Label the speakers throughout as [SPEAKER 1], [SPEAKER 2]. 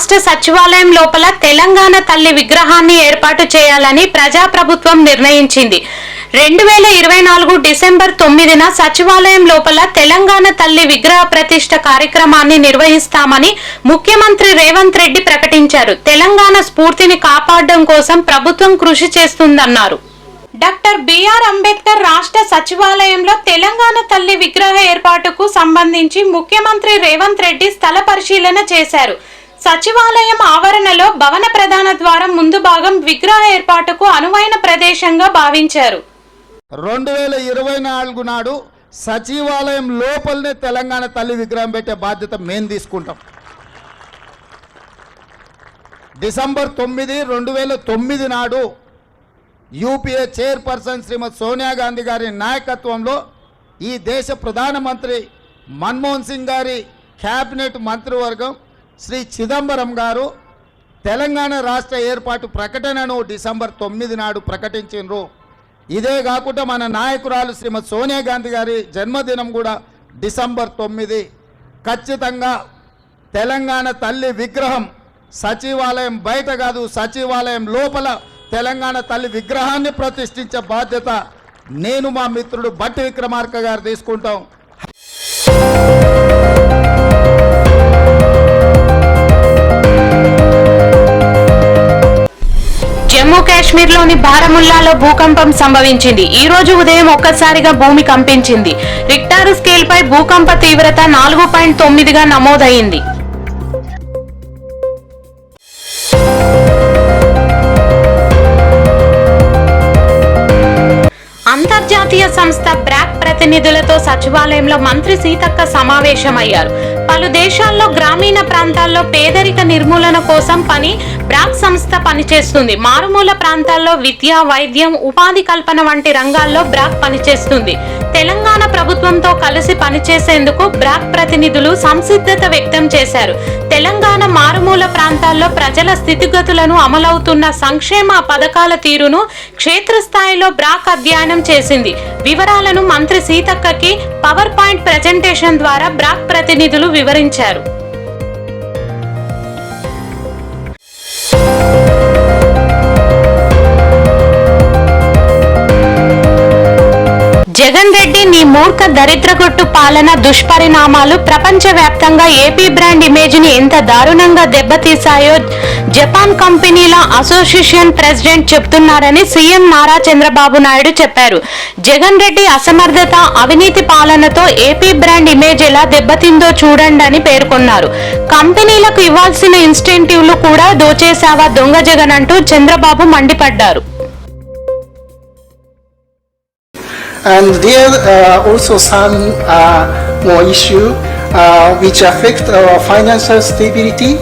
[SPEAKER 1] రాష్ట్ర సచివాలయం లోపల తెలంగాణ తల్లి విగ్రహాన్ని ఏర్పాటు చేయాలని ప్రజాప్రభుత్వం నిర్ణయించింది. రెండు వేల ఇరవై నాలుగు డిసెంబర్ తొమ్మిదిన సచివాలయం లోపల తెలంగాణ తల్లి విగ్రహ ప్రతిష్ట కార్యక్రమాన్ని నిర్వహిస్తామని ముఖ్యమంత్రి రేవంత్ రెడ్డి ప్రకటించారు. తెలంగాణ స్ఫూర్తిని కాపాడడం కోసం ప్రభుత్వం కృషి చేస్తుందన్నారు. డాక్టర్ బిఆర్ అంబేద్కర్ రాష్ట్ర సచివాలయంలో తెలంగాణ తల్లి విగ్రహ ఏర్పాటుకు సంబంధించి ముఖ్యమంత్రి రేవంత్ రెడ్డి స్థల పరిశీలన చేశారు. సచివాలయం ఆవరణలో భవన ప్రధాన ద్వారం ముందు భాగం విగ్రహ ఏర్పాటుకు అనువైన ప్రదేశంగా భావించారు.
[SPEAKER 2] రెండు వేల ఇరవై నాలుగు నాడు సచివాలయం లోపలనే తెలంగాణ తల్లి విగ్రహం పెట్టే బాధ్యత మేము తీసుకుంటాం. డిసెంబర్ తొమ్మిది రెండు వేల తొమ్మిది నాడు యూపీఏ చైర్పర్సన్ శ్రీమతి సోనియా గాంధీ గారి నాయకత్వంలో ఈ దేశ ప్రధానమంత్రి మన్మోహన్ సింగ్ గారి క్యాబినెట్ మంత్రివర్గం శ్రీ చిదంబరం గారు తెలంగాణ రాష్ట్ర ఏర్పాటు ప్రకటనను డిసెంబర్ తొమ్మిది నాడు ప్రకటించారు ఇదే కాకుండా మన నాయకురాలు శ్రీమతి సోనియా గాంధీ గారి జన్మదినం కూడా డిసెంబర్ తొమ్మిది. ఖచ్చితంగా తెలంగాణ తల్లి విగ్రహం సచివాలయం బయట కాదు సచివాలయం లోపల తెలంగాణ తల్లి విగ్రహాన్ని ప్రతిష్ఠించే బాధ్యత నేను మా మిత్రుడు బట్టి విక్రమార్క గారు తీసుకుంటాం.
[SPEAKER 1] జమ్మూ కాశ్మీర్లోని బారముల్లాలో భూకంపం సంభవించింది. ఈ రోజు ఉదయం ఒక్కసారిగా భూమి కంపించింది. రిక్టార్ స్కేల్ పై భూకంప తీవ్రత నాలుగు పాయింట్ తొమ్మిదిగా నమోదైంది. అంతర్జాతీయ సంస్థ బ్రాక్ ప్రతినిధులతో సచివాలయంలో మంత్రి సీతక్క సమావేశమయ్యారు. పలు దేశాల్లో గ్రామీణ ప్రాంతాల్లో పేదరిక నిర్మూలన కోసం పని బ్రాక్ సంస్థ పనిచేస్తుంది. మారుమూల ప్రాంతాల్లో విద్య వైద్యం ఉపాధి కల్పన వంటి రంగాల్లో బ్రాక్ పనిచేస్తుంది. తెలంగాణ ప్రభుత్వంతో కలిసి పనిచేసేందుకు బ్రాక్ ప్రతినిధులు సంసిద్ధత వ్యక్తం చేశారు. తెలంగాణ మారుమూల ప్రాంతాల్లో ప్రజల స్థితిగతులను అమలవుతున్న సంక్షేమ పథకాల తీరును క్షేత్రస్థాయిలో బ్రాక్ అధ్యయనం చేసింది. వివరాలను మంత్రి సీతక్కకి పవర్ పాయింట్ ప్రజెంటేషన్ ద్వారా బ్రాక్ ప్రతినిధులు వివరించారు. జగన్ రెడ్డి నీ మూర్ఖ దరిద్రగొట్టు పాలన దుష్పరిణామాలు ప్రపంచవ్యాప్తంగా ఏపీ బ్రాండ్ ఇమేజ్ని ఎంత దారుణంగా దెబ్బతీశాయో జపాన్ కంపెనీల అసోసియేషన్ ప్రెసిడెంట్ చెప్తున్నారని సీఎం నారా చంద్రబాబు నాయుడు చెప్పారు. జగన్ రెడ్డి అసమర్థత అవినీతి పాలనతో ఏపీ బ్రాండ్ ఇమేజ్ ఎలా దెబ్బతిందో చూడండి అని పేర్కొన్నారు. కంపెనీలకు ఇవ్వాల్సిన ఇన్స్టెంటివ్లు కూడా దోచేశావా దొంగ జగన్ అంటూ చంద్రబాబు మండిపడ్డారు.
[SPEAKER 3] And there are also some uh, more issues uh, which affect our financial stability,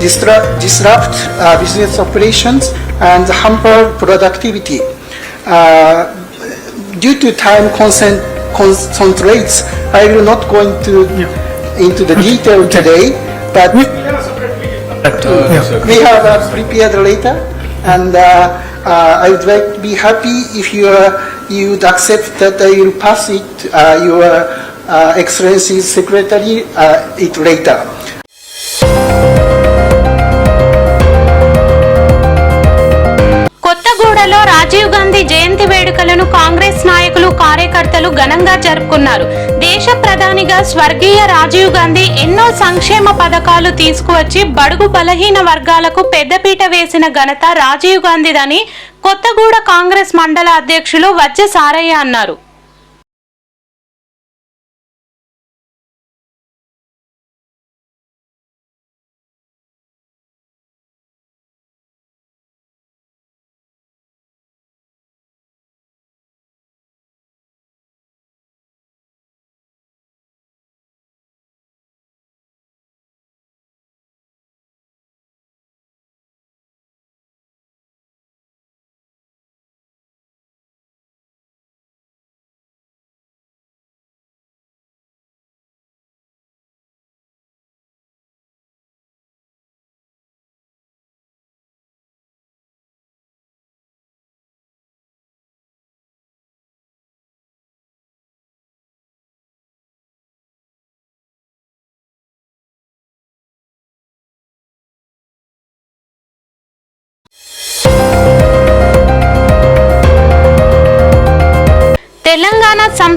[SPEAKER 3] disrupt, disrupt uh, business operations, and hamper productivity. Uh, due to time concent- concentrates, I will not go into into the detail today, but we have uh, prepared later, and uh, uh, I would like be happy if you uh, you would accept that I will pass it uh, your uh, Excellency's Secretary uh, it later.
[SPEAKER 1] కార్యకర్తలు ఘనంగా జరుపుకున్నారు. దేశ ప్రధానిగా స్వర్గీయ రాజీవ్ గాంధీ ఎన్నో సంక్షేమ పథకాలు తీసుకువచ్చి బడుగు బలహీన వర్గాలకు పెద్దపీట వేసిన ఘనత రాజీవ్ గాంధీదని కొత్తగూడ కాంగ్రెస్ మండల అధ్యక్షులు వచ్చే సారయ్య అన్నారు.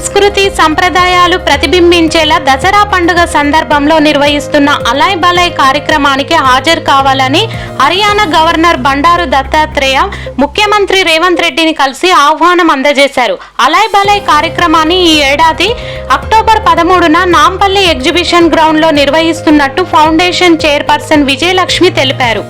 [SPEAKER 1] సంస్కృతి సంప్రదాయాలు ప్రతిబింబించేలా దసరా పండుగ సందర్భంలో నిర్వహిస్తున్న అలాయ్ బలాయ్ కార్యక్రమానికి హాజరు కావాలని హర్యానా గవర్నర్ బండారు దత్తాత్రేయ ముఖ్యమంత్రి రేవంత్ రెడ్డిని కలిసి ఆహ్వానం అందజేశారు. అలాయ్ బలాయ్ కార్యక్రమాన్ని ఈ ఏడాది అక్టోబర్ పదమూడున నాంపల్లి ఎగ్జిబిషన్ గ్రౌండ్లో నిర్వహిస్తున్నట్టు ఫౌండేషన్ చైర్పర్సన్ విజయలక్ష్మి తెలిపారు.